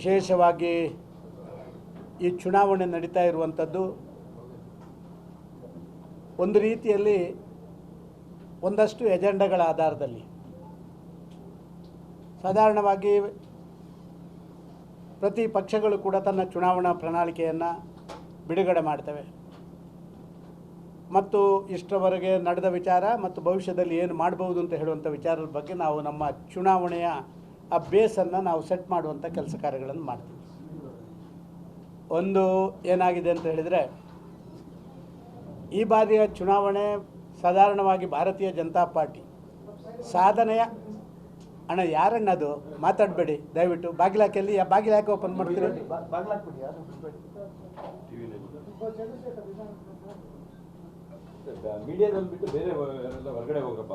ವಿಶೇಷವಾಗಿ ಈ ಚುನಾವಣೆ ನಡೀತಾ ಇರುವಂಥದ್ದು ಒಂದು ರೀತಿಯಲ್ಲಿ ಒಂದಷ್ಟು ಎಜೆಂಡಗಳ ಆಧಾರದಲ್ಲಿ. ಸಾಧಾರಣವಾಗಿ ಪ್ರತಿ ಪಕ್ಷಗಳು ಕೂಡ ತನ್ನ ಚುನಾವಣಾ ಪ್ರಣಾಳಿಕೆಯನ್ನು ಬಿಡುಗಡೆ ಮಾಡ್ತವೆ. ಮತ್ತು ಇಷ್ಟರವರೆಗೆ ನಡೆದ ವಿಚಾರ ಮತ್ತು ಭವಿಷ್ಯದಲ್ಲಿ ಏನು ಮಾಡಬಹುದು ಅಂತ ಹೇಳುವಂಥ ವಿಚಾರದ ಬಗ್ಗೆ ನಾವು ನಮ್ಮ ಚುನಾವಣೆಯ ಆ ಬೇಸನ್ನು ನಾವು ಸೆಟ್ ಮಾಡುವಂಥ ಕೆಲಸ ಕಾರ್ಯಗಳನ್ನು ಮಾಡ್ತೀವಿ ಒಂದು ಏನಾಗಿದೆ ಅಂತ ಹೇಳಿದರೆ ಈ ಬಾರಿಯ ಚುನಾವಣೆ ಸಾಧಾರಣವಾಗಿ ಭಾರತೀಯ ಜನತಾ ಪಾರ್ಟಿ ಸಾಧನೆಯ ಅಣ್ಣ ಯಾರಣ್ಣದು ಮಾತಾಡಬೇಡಿ ದಯವಿಟ್ಟು ಬಾಗಿಲಾಕೆಲ್ಲಿ ಬಾಗಿಲು ಯಾಕೆ ಓಪನ್ ಮಾಡ್ತೀರಿ ಮೀಡಿಯಾದಲ್ಲಿ ಬಿಟ್ಟು ಬೇರೆ ಹೊರಗಡೆ ಹೋಗಪ್ಪ